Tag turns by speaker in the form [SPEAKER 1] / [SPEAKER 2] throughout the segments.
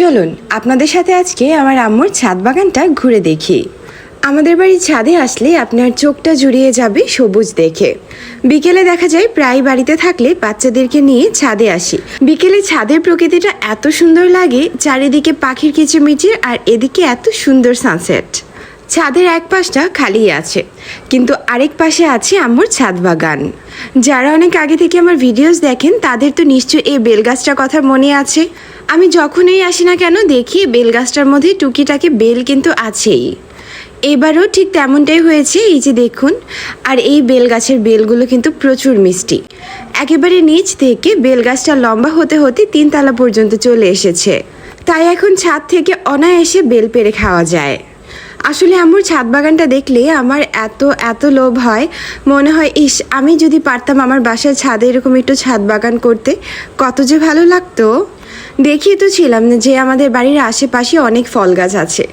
[SPEAKER 1] চলুন, আপনাদের সাথে আজকে আমার আম্মুর ছাদ বাগানটা ঘুরে দেখি। আমাদের বাড়ির ছাদে আসলে আপনার চোখটা জুড়িয়ে যাবে সবুজ দেখে। বিকেলে দেখা যায় প্রায় বাড়িতে থাকলে বাচ্চাদেরকে নিয়ে ছাদে আসি। বিকেলে ছাদের প্রকৃতিটা এত সুন্দর লাগে, চারিদিকে পাখির কিচিরমিচির আর এদিকে এত সুন্দর সানসেট। ছাদের এক পাশটা খালি আছে। কিন্তু আরেক পাশে আছে আম্মুর ছাদ বাগান। যারা অনেক আগে থেকে আমার ভিডিওস দেখেন, তাদের তো নিশ্চয়ই এই বেলগাছটার কথা মনে আছে। আমি যখনই আসি না কেন, দেখি বেলগাছটার মধ্যে টুকিটাকে বেল কিন্তু আছেই। এবারও ঠিক তেমনটাই হয়েছে, এই যে দেখুন। আর এই বেল গাছের বেলগুলো কিন্তু প্রচুর মিষ্টি। একেবারে নিচ থেকে বেল গাছটা লম্বা হতে হতে তিনতলা পর্যন্ত চলে এসেছে। তাই এখন ছাদ থেকে অনায়াসে বেল পেরে খাওয়া যায়। আসলে আমার ছাদ বাগানটা দেখলে আমার এত এত লোভ হয়। মনে হয়, ইস, আমি যদি পারতাম আমার বাসার ছাদে এরকম একটু ছাদ বাগান করতে, কত যে ভালো লাগতো। দেখিয়ে তো ছিলাম যে আমাদের বাড়ির আশেপাশে অনেক ফল গাছ আছে।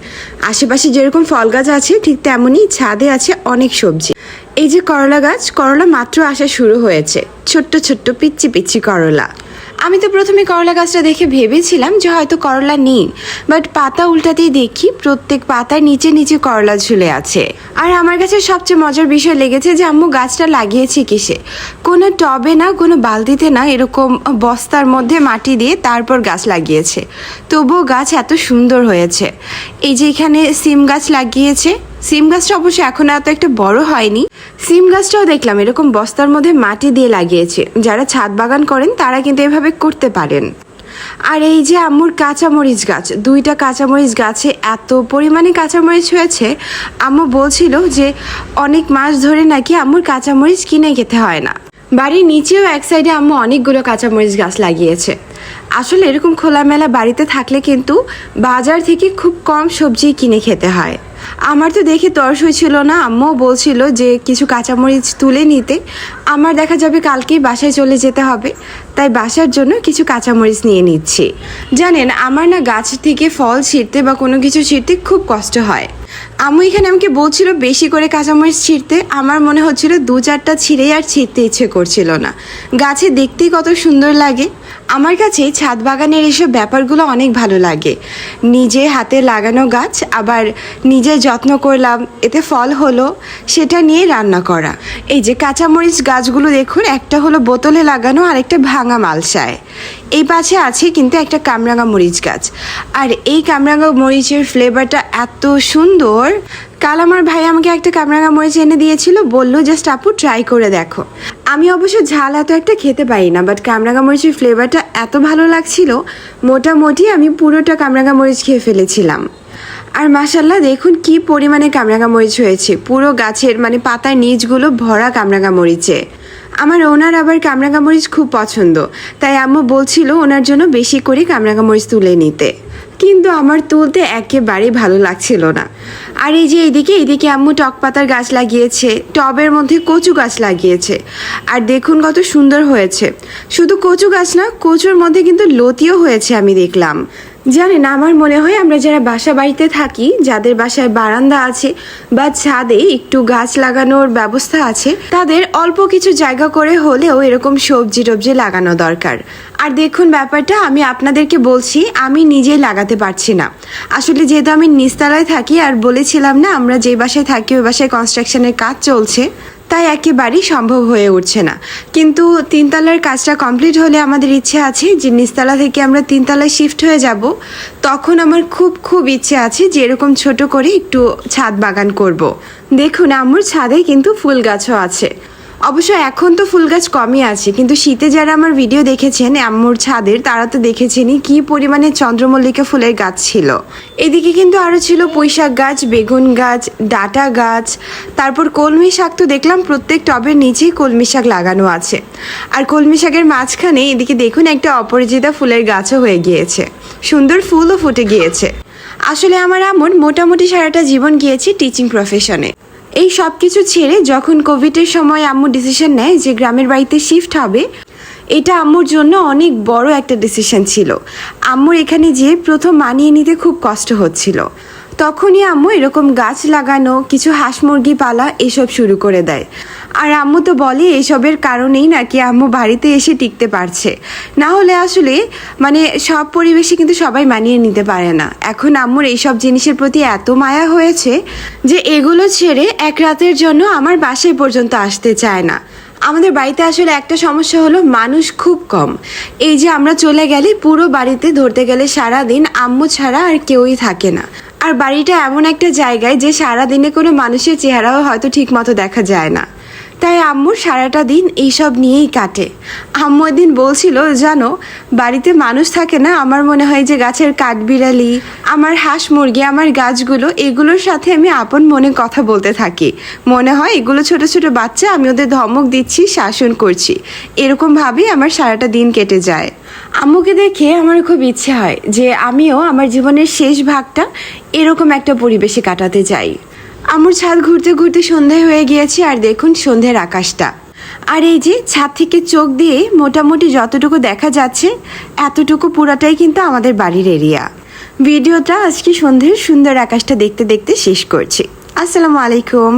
[SPEAKER 1] আশেপাশে যেরকম ফল গাছ আছে, ঠিক তেমনই ছাদে আছে অনেক সবজি। এই যে করলা গাছ, করলা মাত্র আসা শুরু হয়েছে। ছোট্ট ছোট্ট পিচ্ছি পিচ্ছি করলা। আমি তো প্রথমে করলা গাছটা দেখে ভেবেছিলাম যে হয়তো করলা নেই বাট পাতা উল্টাতেই দেখি প্রত্যেক পাতার নিচে নিচে করলা ঝুলে আছে। আর আমার কাছে সবচেয়ে মজার বিষয় লেগেছে যে আম্মু গাছটা লাগিয়েছি কিসে? কোনো টবে না, কোনো বালতিতে না, এরকম বস্তার মধ্যে মাটি দিয়ে তারপর গাছ লাগিয়েছে। তবুও গাছ এত সুন্দর হয়েছে। এই যে এখানে সিম গাছ লাগিয়েছে, সিম গাছটা অবশ্য এখন এত একটা বড় হয়নি সিম গাছটাও দেখলাম, এরকম বস্তার মধ্যে মাটি দিয়ে লাগিয়েছে। যারা ছাদ বাগান করেন, তারা কিন্তু এভাবে করতে পারেন। আর এই যে আম্মুর কাঁচামরিচ গাছ, দুইটা কাঁচামরিচ গাছে এত পরিমাণে কাঁচামরিচ হয়েছে, আম্মু বলছিল যে অনেক মাস ধরে নাকি আম্মুর কাঁচামরিচ কিনে খেতে হয় না। বাড়ির নিচেও এক সাইডে আম্মু অনেকগুলো কাঁচামরিচ গাছ লাগিয়েছে। আসলে এরকম খোলামেলা বাড়িতে থাকলে কিন্তু বাজার থেকে খুব কম সবজি কিনে খেতে হয়। আমার তো দেখে তর্স হয়েছিল না, আম্মাও বলছিল যে কিছু কাঁচামরিচ তুলে নিতে। আমার দেখা যাবে কালকেই বাসায় চলে যেতে হবে, তাই বাসার জন্য কিছু কাঁচামরিচ নিয়ে নিচ্ছি। জানেন, আমার না গাছ থেকে ফল ছিঁড়তে বা কোনো কিছু ছিঁড়তে খুব কষ্ট হয়। আম্মু এখানে আমাকে বলছিল বেশি করে কাঁচামরিচ ছিঁড়তে। আমার মনে হচ্ছিল দু চারটা ছিঁড়েই আর ছিঁড়তে ইচ্ছে করছিল না। গাছে দেখতেই কত সুন্দর লাগে। আমার কাছে ছাদ বাগানের এসব ব্যাপারগুলো অনেক ভালো লাগে। নিজে হাতে লাগানো গাছ, আবার নিজে যত্ন করলাম, এতে ফল হলো, সেটা নিয়ে রান্না করা। এই যে কাঁচামরিচ গাছগুলো দেখুন, একটা হলো বোতলে লাগানো আর একটা ভাঙা মালসায়। এই পাশে আছে কিন্তু একটা কামরাঙা মরিচ গাছ। আর এই কামরাঙা মরিচের ফ্লেভারটা এত সুন্দর। কাল আমার ভাই আমাকে একটা কামরাঙা মরিচ এনে দিয়েছিল, বলল, জাস্ট আপু ট্রাই করে দেখো। আমি অবশ্য ঝাল এত একটা খেতে পারি না বাট কামরাঙা মরিচের ফ্লেভারটা এত ভালো লাগছিল, মোটামুটি আমি পুরোটা কামরাঙা মরিচ খেয়ে ফেলেছিলাম। আর মাসাল্লাহ দেখুন কি পরিমাণে কামরাঙা মরিচ হয়েছে। পুরো গাছের মানে পাতার নিচগুলো ভরা কামরাঙা মরিচে। আমার ওনার আবার কামরাঙা মরিচ খুব পছন্দ। তাই আম্মু বলছিল ওনার জন্য বেশি করে কামরাঙা মরিচ তুলে নিতে। কিন্তু আমার তুলতে একেবারেই ভালো লাগছিল না। আর এই যে এইদিকে এইদিকে আম্মু টক পাতার গাছ লাগিয়েছে, টবের মধ্যে কচু গাছ লাগিয়েছে। আর দেখুন কত সুন্দর হয়েছে। শুধু কচু গাছ না, কচুর মধ্যে কিন্তু লতিও হয়েছে আমি দেখলাম। জানেন, আমার মনে হয় আমরা যারা বাসা বাড়িতে থাকি, যাদের বাসায় বারান্দা আছে বা ছাদে একটু গাছ লাগানোর ব্যবস্থা আছে, তাদের অল্প কিছু জায়গা করে হলেও এরকম সবজি টবজি লাগানো দরকার। আর দেখুন ব্যাপারটা, আমি আপনাদেরকে বলছি, আমি নিজেই লাগাতে পারছি না। আসলে যেহেতু আমি নিচতলায় থাকি, আর বলেছিলাম না, আমরা যে বাসায় থাকি, ওই বাসায় কনস্ট্রাকশনের কাজ চলছে। তাই একেবারেই সম্ভব হয়ে উঠছে না। কিন্তু তিনতলার কাজটা কমপ্লিট হলে আমাদের ইচ্ছে আছে যে নিচতলা থেকে আমরা তিনতলায় শিফট হয়ে যাব। তখন আমার খুব খুব ইচ্ছে আছে যে এরকম ছোট করে একটু ছাদ বাগান করব। দেখুন, আমার ছাদে কিন্তু ফুল গাছও আছে। অবশ্য এখন তো ফুল গাছ কমই আছে, কিন্তু শীতে যারা আমার ভিডিও দেখেছেন, আম্মুর ছাদের, তারা তো দেখেছেনই কি পরিমাণে চন্দ্রমল্লিকা ফুলের গাছ ছিল। এদিকে কিন্তু আরও ছিল পুঁইশাক গাছ, বেগুন গাছ, ডাটা গাছ, তারপর কলমি শাক তো দেখলাম প্রত্যেক টবের নিচেই কলমি শাক লাগানো আছে। আর কলমি শাকের মাঝখানে এদিকে দেখুন একটা অপরাজিতা ফুলের গাছও হয়ে গিয়েছে। সুন্দর ফুলও ফুটে গিয়েছে। আসলে আমার আম্মুর মোটামুটি সারাটা জীবন গিয়েছে টিচিং প্রফেশনে এই সব কিছু ছেড়ে যখন কোভিডের সময় আম্মু ডিসিশন নেয় যে গ্রামের বাড়িতে শিফট হবে, এটা আম্মুর জন্য অনেক বড় একটা ডিসিশন ছিল। আম্মুর এখানে যেয়ে প্রথম মানিয়ে নিতে খুব কষ্ট হচ্ছিল। তখনই আম্মু এরকম গাছ লাগানো, কিছু হাঁস মুরগি পালা, এসব শুরু করে দেয়। আর আম্মু তো বলে এসবের কারণেই নাকি আম্মু বাড়িতে এসে টিকতে পারছে। না হলে আসলে মানে সব পরিবেশে কিন্তু সবাই মানিয়ে নিতে পারে না। এখন আম্মুর এইসব জিনিসের প্রতি এত মায়া হয়েছে যে এগুলো ছেড়ে এক রাতের জন্য আমার বাসায় পর্যন্ত আসতে চায় না। আমাদের বাড়িতে আসলে একটা সমস্যা হলো মানুষ খুব কম। এই যে আমরা চলে গেলে পুরো বাড়িতে ধরতে গেলে সারা দিন আম্মু ছাড়া আর কেউই থাকে না। আর বাড়িটা এমন একটা জায়গায় যে সারা দিনে কোনো মানুষের চেহারাও হয়তো ঠিক মতো দেখা যায় না। তাই আম্মুর সারাটা দিন এইসব নিয়েই কাটে। আম্মু দিন বলছিল, জানো, বাড়িতে মানুষ থাকে না, আমার মনে হয় যে গাছের কাঠবিড়ালি, আমার হাঁস মুরগি, আমার গাছগুলো, এগুলোর সাথে আমি আপন মনে কথা বলতে থাকি। মনে হয় এগুলো ছোট ছোট বাচ্চা, আমি ওদের ধমক দিচ্ছি, শাসন করছি। এরকমভাবেই আমার সারাটা দিন কেটে যায়। আম্মুকে দেখে আমার খুব ইচ্ছে হয় যে আমিও আমার জীবনের শেষ ভাগটা এরকম একটা পরিবেশে কাটাতে চাই আমার ছাদ ঘুরতে ঘুরতে সন্ধে হয়ে গিয়েছে আর দেখুন সন্ধ্যের আকাশটা। আর এই যে ছাদ থেকে চোখ দিয়ে মোটামুটি যতটুকু দেখা যাচ্ছে, এতটুকু পুরাটাই কিন্তু আমাদের বাড়ির এরিয়া। ভিডিওটা আজকে সন্ধ্যের সুন্দর আকাশটা দেখতে দেখতে শেষ করছি। আসসালামু আলাইকুম।